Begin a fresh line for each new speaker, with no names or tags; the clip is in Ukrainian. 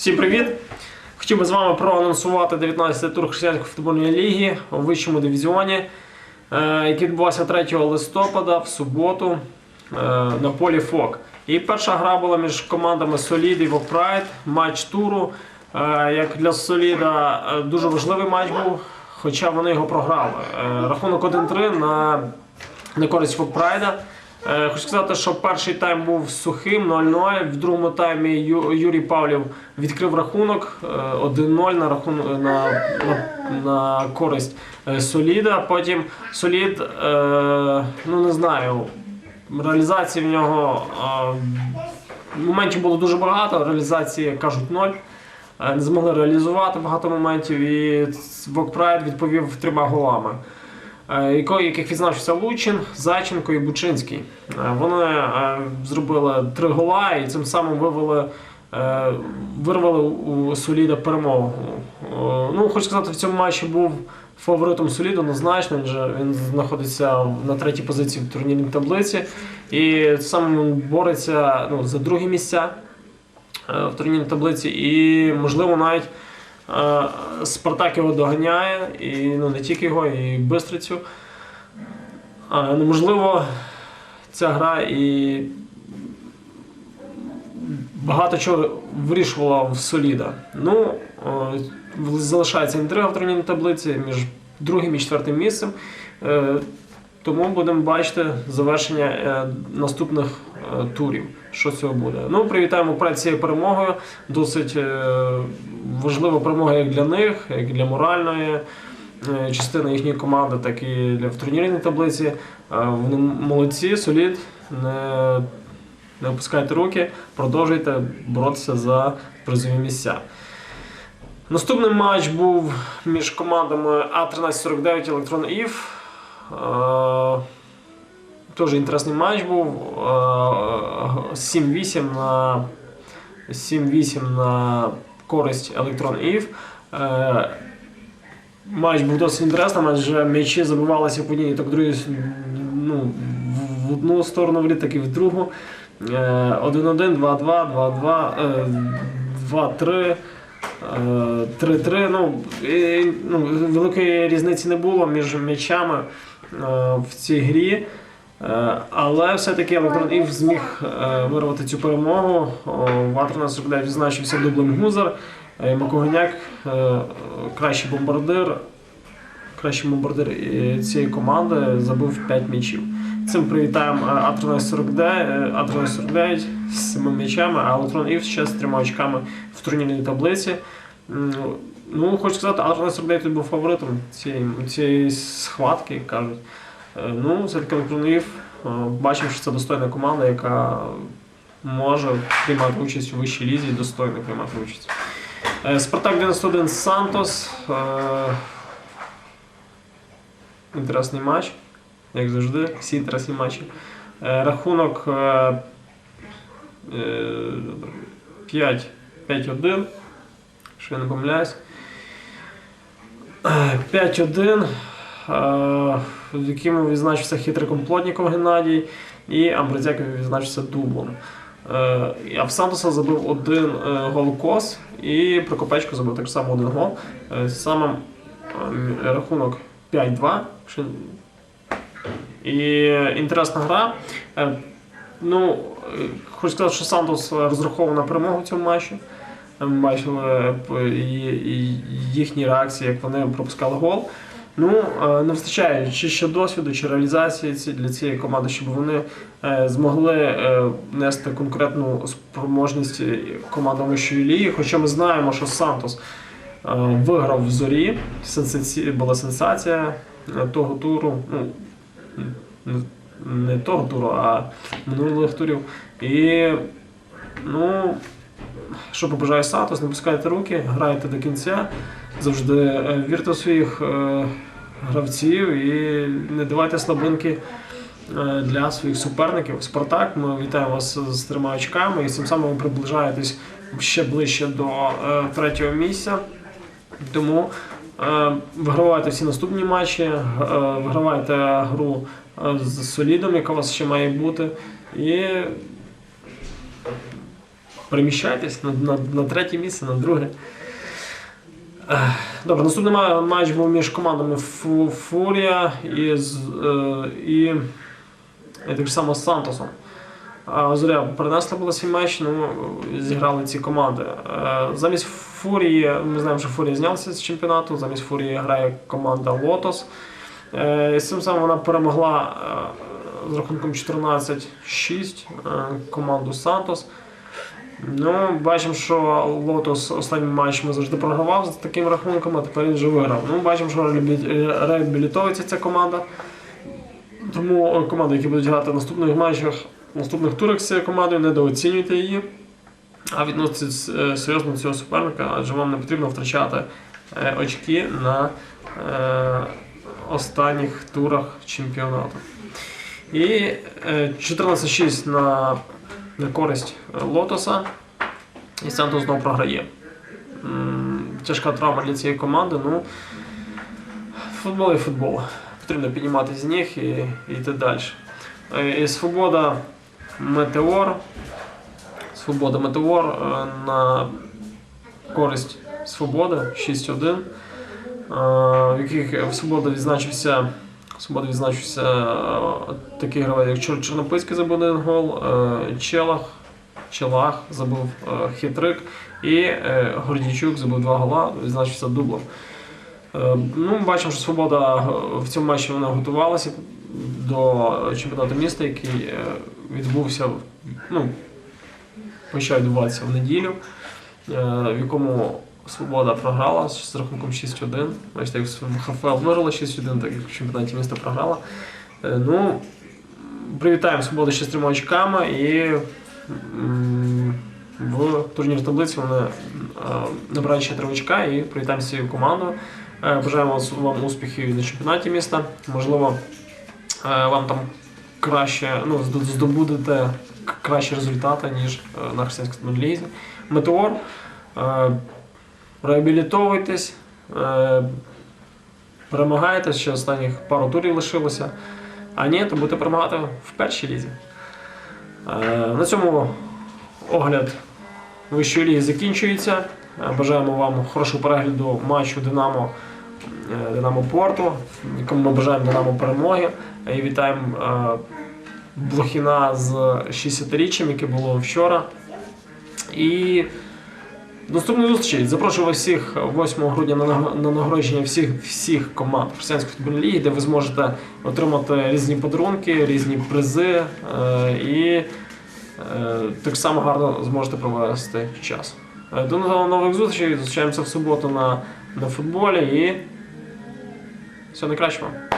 Всім привіт! Хотів би з вами проанонсувати 19-й тур християнської футбольної ліги у вищому дивізіоні, е, який відбувався 3 листопада в суботу е, на полі ФОК. І перша гра була між командами Солід і Вокпрайд, матч туру. Е, Як для Соліда дуже важливий матч був, хоча вони його програли. Рахунок 1-3 на, на користь Вокпрайда. Е, Хочу сказати, що перший тайм був сухим 0-0. В другому таймі Ю- Юрій Павлів відкрив рахунок е, 1-0 на, рахун... на, на, на користь е, Соліда. Потім Солід, е, ну не знаю, реалізації в нього е, моментів було дуже багато, реалізації кажуть ноль. Е, Не змогли реалізувати багато моментів, і Вокпрайд відповів трьома голами е, яких відзначився Лучин, Зайченко і Бучинський. Е, Вони е, зробили три гола і цим самим вивели, е, вирвали у Соліда перемогу. Ну, хочу сказати, в цьому матчі був фаворитом Соліду, однозначно. Він, же, він знаходиться на третій позиції в турнірній таблиці і він бореться ну, за другі місця е, в турнірній таблиці, і можливо навіть. Е, Спартак його доганяє, і ну не тільки його, і Бистрицю. Ну, можливо, ця гра і багато чого вирішувала в Соліда. Ну, о, залишається інтрига в турнірній таблиці між другим і четвертим місцем. Тому будемо бачити завершення е, наступних е, турів. Що цього буде? Ну, привітаємо перед цією перемогою. Досить е, важлива перемога як для них, як для моральної частини їхньої команди, так і в турнірній таблиці. Вони молодці, солід. Не, не опускайте руки, продовжуйте боротися за призові місця. Наступний матч був між командами А1349 і Електрон Ів. Е, Теж інтересний матч був. Е, 7-8 на 7-8 на користь Електрон Ів. Е, Матч був досить інтересним, адже м'ячі забивалися по одній, так другій, ну, в- одну сторону вліт, так і в другу. Е, 1-1, 2-2, 2-2, е, 2-3. Е, 3-3. Ну, великої різниці не було між м'ячами в цій грі. Е, Але все-таки Електрон Ів зміг е, вирвати цю перемогу. О, Ватрна Сокдев відзначився дублем Гузар. Е, Макогоняк е, кращий бомбардир. Кращий бомбардир е, цієї команди забив 5 м'ячів. Цим привітаємо е, А1349 е, А1349 з 7 м'ячами, а Електрон Ів ще з трьома очками в турнірній таблиці. Ну, хочу сказати, А1349 був фаворитом цієї, цієї схватки, як кажуть. Е, Ну, все-таки Електрон бачив, що це достойна команда, яка може приймати участь у вищій лізі і достойно приймати участь. Е, Спартак 91 Сантос. Е, Інтересний матч, як завжди, всі інтересні матчі. Е, Рахунок е, е, 5 5-1, якщо я не помиляюсь. Е, 5-1, е, в якому відзначився хитриком Плотніков Геннадій і Амбразяков відзначився дублом. Е, А забив один е, гол Кос і Прокопечко забив так само один гол. Е, Саме рахунок 5-2. І інтересна гра. Ну, хочу сказати, що Сантос розраховував на перемогу в цьому матчі. Ми бачили е, їхні реакції, як вони пропускали гол. Ну, е, не вистачає чи ще досвіду, чи реалізації для цієї команди, щоб вони е, змогли нести конкретну спроможність командам вищої ліги. Хоча ми знаємо, що Сантос виграв в зорі. Була сенсація того туру. Ну, не того туру, а минулих турів. І ну, що побажаю Сантос, не пускайте руки, грайте до кінця. Завжди е, вірте в своїх е, гравців і не давайте слабинки е, для своїх суперників. Спартак, ми вітаємо вас з трьома очками і цим самим ви приближаєтесь ще ближче до третього місця. Тому вигравайте всі наступні матчі, вигравайте гру з солідом, яка у вас ще має бути. І переміщайтесь на, на, на третє місце, на друге. Добре, наступний матч був між командами Фу- Фурія і, е, і, і так само Сантосом. Зоря перенесла була свій матч, ну зіграли ці команди. Е, Замість Фурії, ми знаємо, що Фурія знялася з чемпіонату, замість Фурії грає команда Лотос. Е, і з цим самим вона перемогла з рахунком 14-6 е, команду Сантос. Ну, бачимо, що Лотос останній матч ми завжди програвав з таким рахунком, а тепер він вже виграв. Ну, бачимо, що реабілі- реабілітується ця команда. Тому е, команди, які будуть грати в наступних матчах, в наступних турах з цією командою, недооцінюйте її. А відноситесь е, серйозно цього суперника, адже вам не потрібно втрачати е, очки на е, останніх турах чемпіонату. І е, 14-6 на, на користь е, Лотоса. І Сантос знову програє. Тяжка травма для цієї команди. Ну, футбол і футбол. Потрібно піднімати з ніг і, йти далі. Е, І свобода Метеор. Свобода Метеор е, на користь Свободи 6-1. е, В яких Свобода відзначився. Свобода відзначився е, такий гравець, як Чор- Чорнопильський забив один гол, е, Челах, Челах забив е, хитрик і Гордійчук забив два гола, відзначився дублом. Ну, бачимо, що Свобода в цьому матчі вона готувалася до чемпіонату міста, який відбувся, ну, почав відбуватися в неділю, в якому Свобода програла з рахунком 6-1. Бачите, як ХФЛ виграла 6-1, так як в чемпіонаті міста програла. Е, Ну, привітаємо Свободу ще з трьома очками і в турнірній таблиці вони е, набирають ще три очка і привітаємо цією командою. Е, Бажаємо вам успіхів на чемпіонаті міста. Можливо, вам там краще ну, здобудете кращі результати, ніж на християнській лізі. Метеор. Реабілітовуйтесь, е, перемагайте, ще останніх пару турів лишилося. А ні, то будете перемагати в першій лізі. Е, На цьому огляд вищої ліги закінчується. Е, Бажаємо вам хорошого перегляду матчу Динамо, Динамо Порту, якому ми бажаємо Динамо перемоги. І вітаємо Блохіна з 60-річчям, яке було вчора. І до наступної зустрічі. Запрошую вас всіх 8 грудня на наг- нагородження всіх, всіх команд Християнської футбольної ліги, де ви зможете отримати різні подарунки, різні призи е, і е, так само гарно зможете провести час. Е, До нових зустрічей. Зустрічаємося в суботу на, на футболі і всього найкращого. вам.